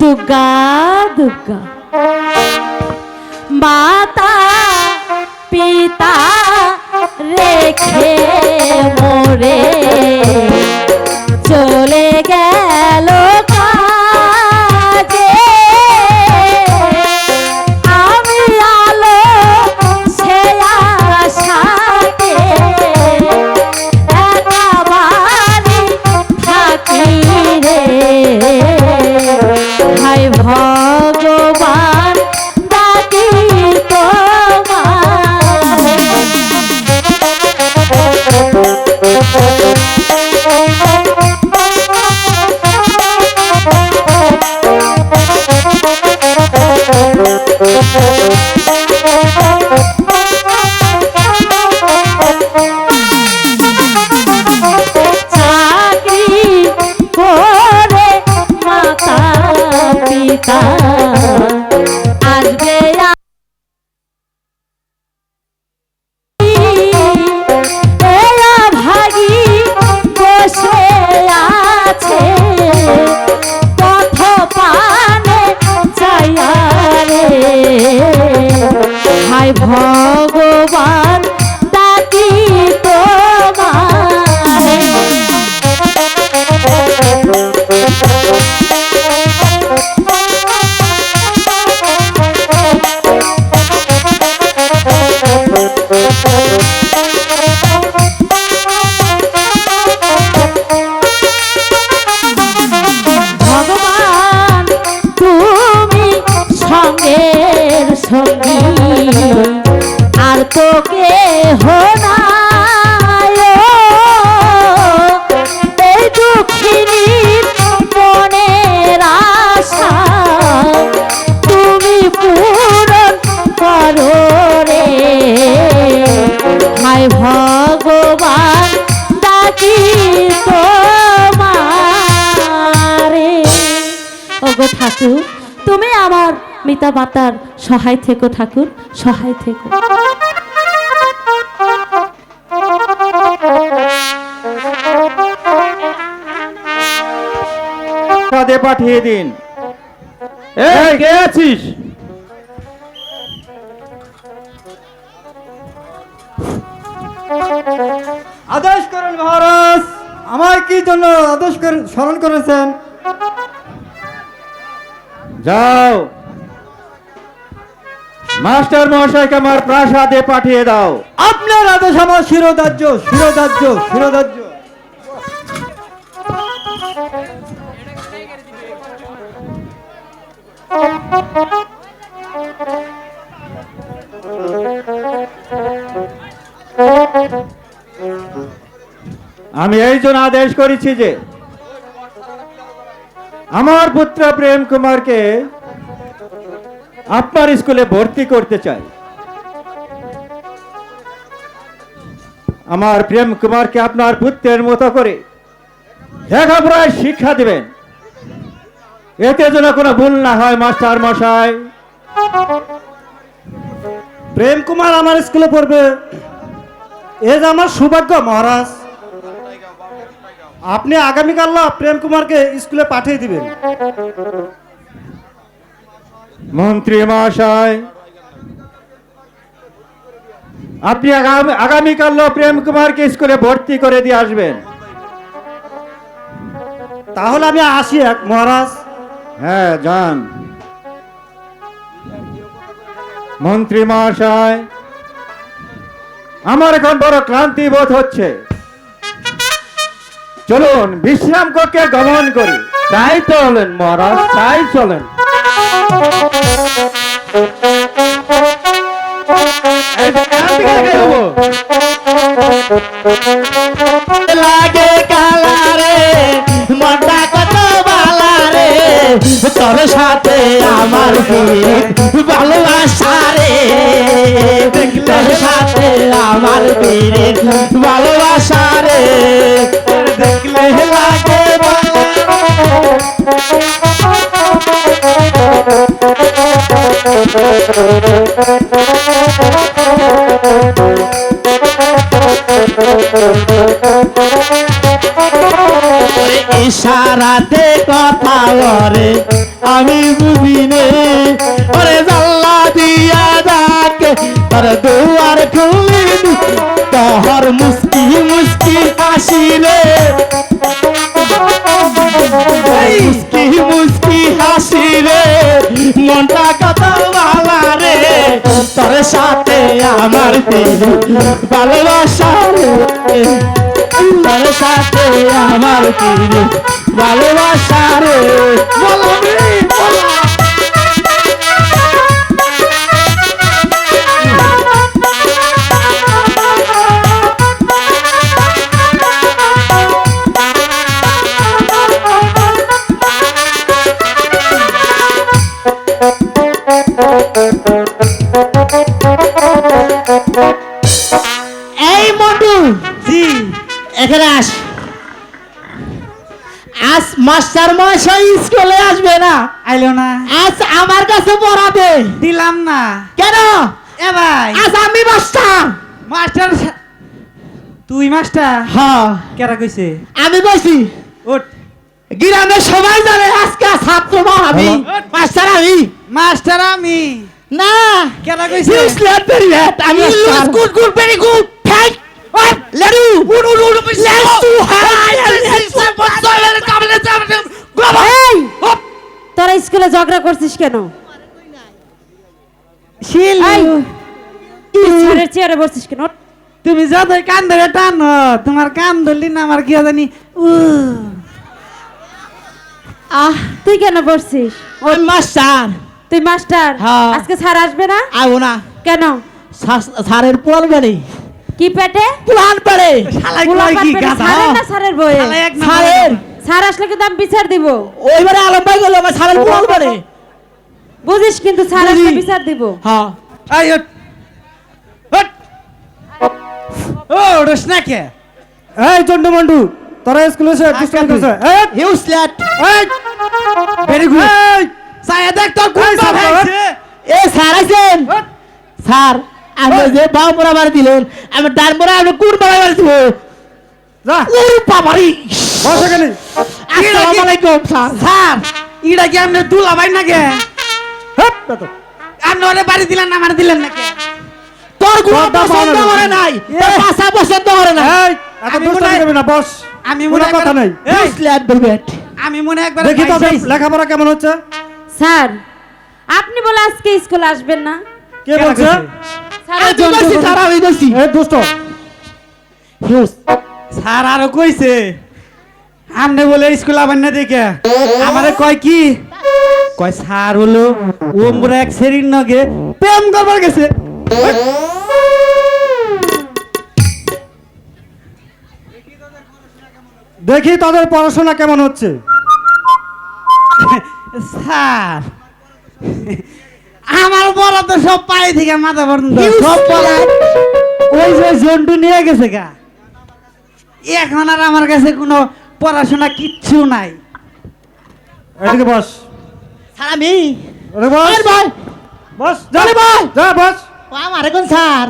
দুর্গা দুর্গা। মাতা পিতা রেখে মোরে চলে গেল মিতা মাতার সহায় থেকো ঠাকুর সহায় থেকো। কাঁধে পাঠিয়ে দিন। এই কে আছিস? আদেশ করেন মহারাজ আমার কি জন্য আদেশ করেন স্মরণ করেছেন? যাও। মাস্টার মহাশয়কে আমার প্রাসাদে পাঠিয়ে দাও। আপনার আদেশ আমার শিরোধার্য শিরোধার্য শিরোধার্য। আমি এই জন্য আদেশ করেছি যে আমার পুত্র প্রেম কুমারকে আপনার স্কুলে ভর্তি করতে চাই। আমার প্রেম কুমারকে আপনার পুত্রের মতো করে লেখাপড়ায় শিক্ষা দিবেন। এতে যেন কোনো ভুল না হয়, মাস্টার মশাই। প্রেম কুমার আমার স্কুলে পড়বে। এ যে আমার সৌভাগ্য, মহারাজ। আপনি আগামীকাল প্রেম কুমারকে স্কুলে পাঠিয়ে দিবেন। মন্ত্রী মহাশয় আপনি আগামী আগামীকাল প্রেম কুমারকে স্কুলে ভর্তি করে দিয়ে আসবেন। তাহলে আমি আসি এক মহারাজ। হ্যাঁ যান। মন্ত্রী মহাশয় আমার এখন বড় ক্লান্তি বোধ হচ্ছে। চলুন বিশ্রাম কক্ষে গমন করি। তাই চলেন মহারাজ তাই চলেন। এই যে, ইশারাতে কথা বলে, আমি বুঝি নে ওরে জাল্লা দিয়া ডাকে তোর দুয়ার খুলি তোহর মুস্কি মুস্কি হাসিলে। মুস্কি মুস্কি হাসিলে, মনটা রে সাথে আমার দিল ভালোবাসা রে তোর সাথে আমার দিল ভালোবাসা জি এখানে আস। আজ মাস্টার মশাই স্কুলে আসবে না। আইলো না। আজ আমার কাছে পড়াবে। দিলাম না। কেন? এ ভাই। আজ আমি মাস্টার। মাস্টার তুই মাস্টার? হ্যাঁ। কেরা কইছে? আমি বলছি ওঠ গ্রামের সবাই জানে আজকে ছাত্র আমি। মাস্টার আমি। মাস্টার আমি। না। কেরা কইছে? Slept very bad. I mean, you was good, good, udu. Let's do. তোরা স্কুলে ঝগড়া করছিস কেন? শিল। চেয়ারে বসছিস কেন। তুমি যতই কান ধরে টানো তোমার কান ধরলি না আমার কি জানি? উ। আহ তুই কেন বসছিস? ওই মাস্টার। তুই মাস্টার? হ্যাঁ। আজকে স্যার আসবে না? আবো না। কেন? স্যারের পুরান বাড়ি কি পেটে? পুরান বাড়ি শালাই পোলা কি গাধা? না এক নম্বরে স্যারের স্যার আসলে কিন্তু আমি বিচার দিব। ওইবারে আলম ভাই গেল আমার স্যারের পুরান বাড়ি বুঝিস কিন্তু স্যার আসলে বিচার দিব। হ্যাঁ। এই ওঠ। ওঠ। ও ওঠস না কে? এই চন্ডু মন্ডু তোরা স্কুলে এসে দুষ্টামি করছে। এই ইউ স্লেট ভেরি গুড এই সায়া দেখ তোর কোন এই, স্যার, হয়েছে এ স্যার আছেন স্যার আপনি যে মোড়া মারি দিলেন আমি ডান মোড়া আপনি কোন মোড়া মারি দিব? যা। ওরে বাবারি। বস এখানে। আসসালামু আলাইকুম স্যার। স্যার ইডা কি আপনি দুলা ভাই না কে হেপ। আপনি ওরে বাড়ি দিলেন না আমার দিলেন না কে তোর গুণ পছন্দ। করে নাই। তোর। ভাষা পছন্দ করে না এই এত করবি না বস। আমি মনে কথা নেই। স্লেট বেলবেট আমি মনে একবার দেখি চাইছি। লেখাপড়া কেমন হচ্ছে? স্যার আপনি বলে আজকে স্কুল আসবেন না? কে বলছে? কইছে? স্যারের আমি জন্য বলছি স্যার আমি বলছি এই দুষ্ট হিউস স্যার আরও কইছে আমনে বলে স্কুল আবার না দেখে। আমারে কয় কি? কয় স্যার হলো ওমরা এক সেরির নগে প্রেম করবার গেছে। দেখি তোদের পড়াশোনা কেমন হচ্ছে। স্যার আমার বড় তো সব পায়ে থেকে মাথা পর্যন্ত সব পড়া ওই যে জন্টু নিয়ে গেছে গা। এখন আর আমার কাছে কোনো পড়াশোনা কিচ্ছু নাই। এদিকে বস। স্যার আমি ওরে বস। আরে ভাই। বস যা। ভাই। যা বস। ও আমার এখন স্যার।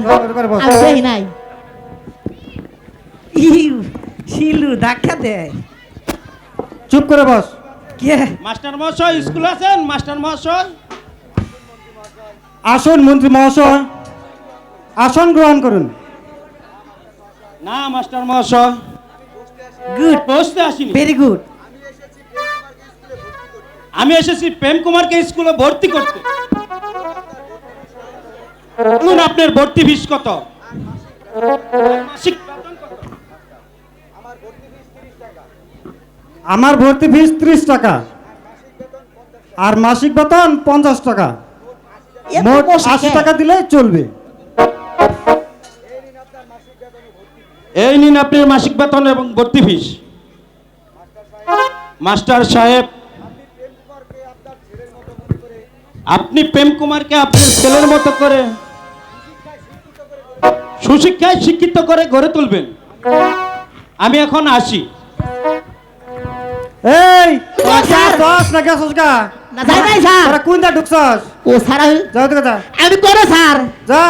আমি দেখি নাই। ইউ, শিলু ধাক্কা দেয় চুপ করে বস। কে? মাস্টার মহাশয় স্কুল আছেন? মাস্টার মহাশয় আসুন মন্ত্রী মহাশয় আসন গ্রহণ করুন। না মাস্টার মহাশয়। গুড বসতে আসিনি। ভেরি গুড আমি এসেছি প্রেম কুমারকে স্কুলে ভর্তি করতে। বলুন আপনার ভর্তি ফিস কত? মাসিক কত? আমার ভর্তি ফিস ত্রিশ টাকা। আর মাসিক বেতন পঞ্চাশ টাকা। মোট আশি টাকা দিলে চলবে। এই নিন আপনার মাসিক বেতন এবং ভর্তি ফিস। মাস্টার সাহেব আপনি প্রেম কুমারকে আপনার ছেলের মতো করে সুশিক্ষায় শিক্ষিত করে গড়ে তুলবেন। আমি এখন আসি। এই দশ না না যাই নাই স্যার তোরা কোনটা ঢুকছস? ও স্যার আমি যা ওদিকে যা। আমি করো স্যার। যা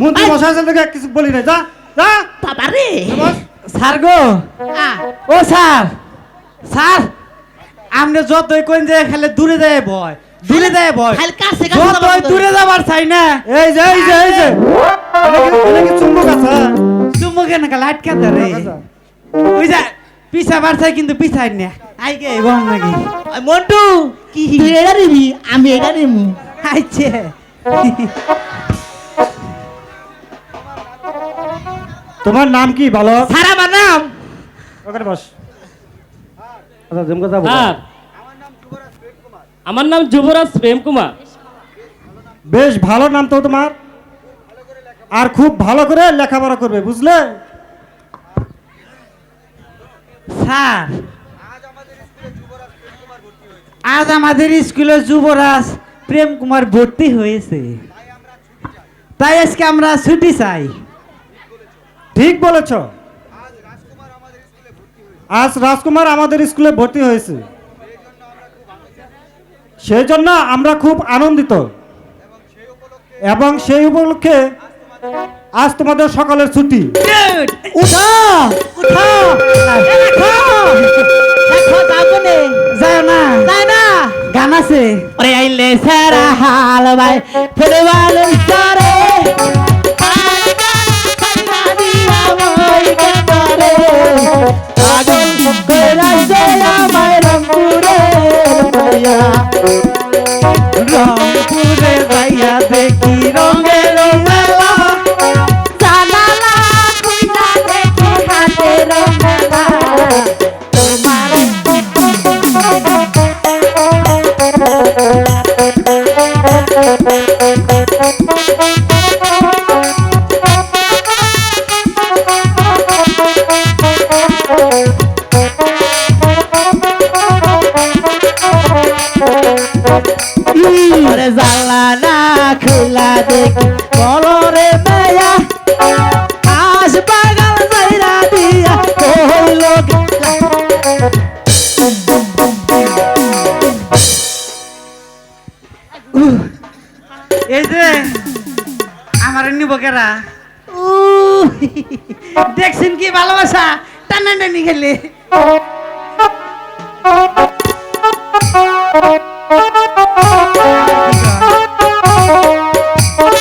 মন্ত্রী এই। মশাই আছে তোকে কিছু বলি না যা যা। বাবারে বস। স্যার গো। আ, ও স্যার। স্যার আপনি যতই কোন খালি দূরে যায় ভয়। দূরে যায় ভয়। কাছে যতই দূরে যাবার চাই না। এই যে এই যে এই যে। চুম্বক আছে? তুমি কেন লাইট কে ধরে ওই যা পিছা চাই কিন্তু পিছাই না। আই গে বল নাকি মন্টু কি? তুই এটা নিবি আমি এটা নিবো আইছে তোমার নাম কি ভালো স্যার আমার নাম। ওখানে বস। আচ্ছা জমকা যাব আর আমার নাম যুবরাজ প্রেম কুমার। বেশ ভালো নাম তো তোমার। আর খুব ভালো করে লেখাপড়া করবে বুঝলে? স্যার। আজ আমাদের স্কুলে যুবরাজ প্রেম কুমার ভর্তি হয়েছে। তাই আজকে আমরা ছুটি চাই। ঠিক বলেছ। আজ রাজকুমার আমাদের স্কুলে ভর্তি হয়েছে। সেই জন্য আমরা খুব আনন্দিত। এবং সেই উপলক্ষে আজ তোমাদের সকালের ছুটি। উঠো উঠো। যাব নে। যায় না? গান আছে। ওরে আইলে সারা হাল ভাই ফুটবল সারে রংপুরে রংপুরে। এই যে আমার নিব কেরা? দেখছেন কি ভালোবাসা? টানা টানি খেলে।